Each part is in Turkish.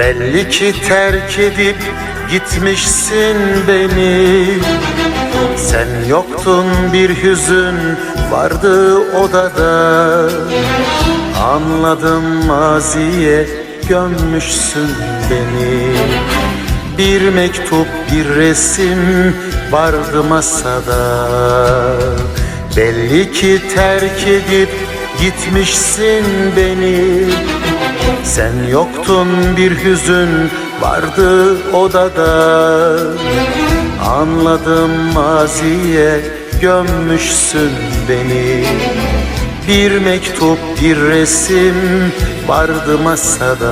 Belli ki terk edip gitmişsin beni. Sen yoktun bir hüzün vardı odada. Anladım maziye gömmüşsün beni. Bir mektup bir resim vardı masada. Belli ki terk edip gitmişsin beni sen yoktun bir hüzün vardı odada. Anladım maziye gömmüşsün beni. Bir mektup bir resim vardı masada.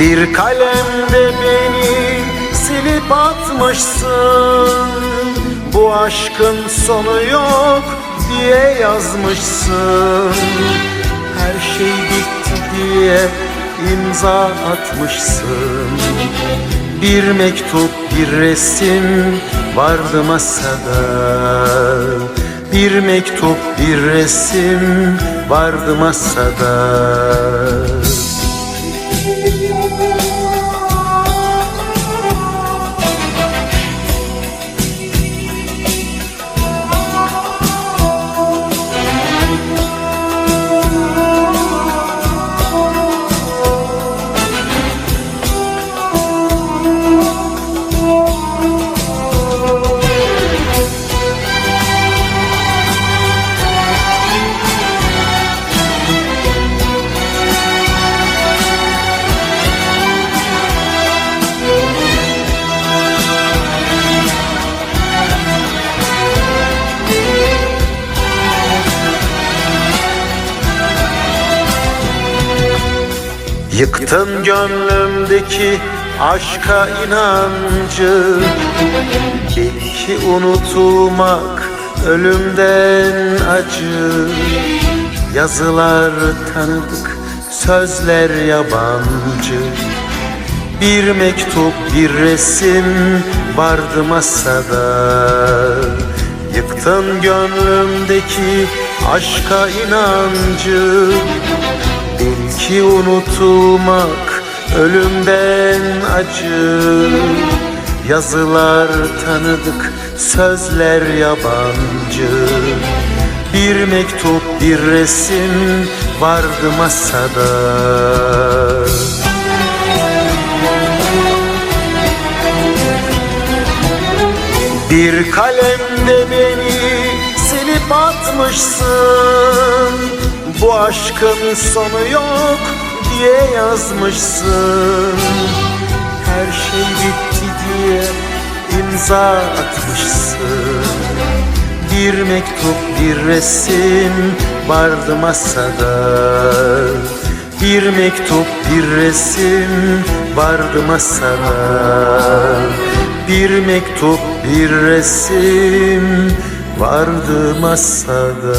Bir kalemde beni silip atmışsın Bu aşkın sonu yok diye yazmışsın. Her şey bitti diye imza atmışsın. Bir mektup bir resim vardı masada. Bir mektup bir resim vardı masada Yıktın gönlümdeki aşka inancı. Bil ki unutulmak ölümden acı. Yazılar tanıdık, sözler yabancı. Bir mektup, bir resim vardı masada. Yıktın gönlümdeki aşka inancı ki unutulmak ölümden acı. Yazılar tanıdık, sözler yabancı. Bir mektup, bir resim vardı masada. Bir kalemde beni silip atmışsın Bu aşkın sonu yok diye yazmışsın. Her şey bitti diye imza atmışsın. Bir mektup bir resim vardı masada. Bir mektup bir resim vardı masada. Bir mektup, bir resim vardı masada.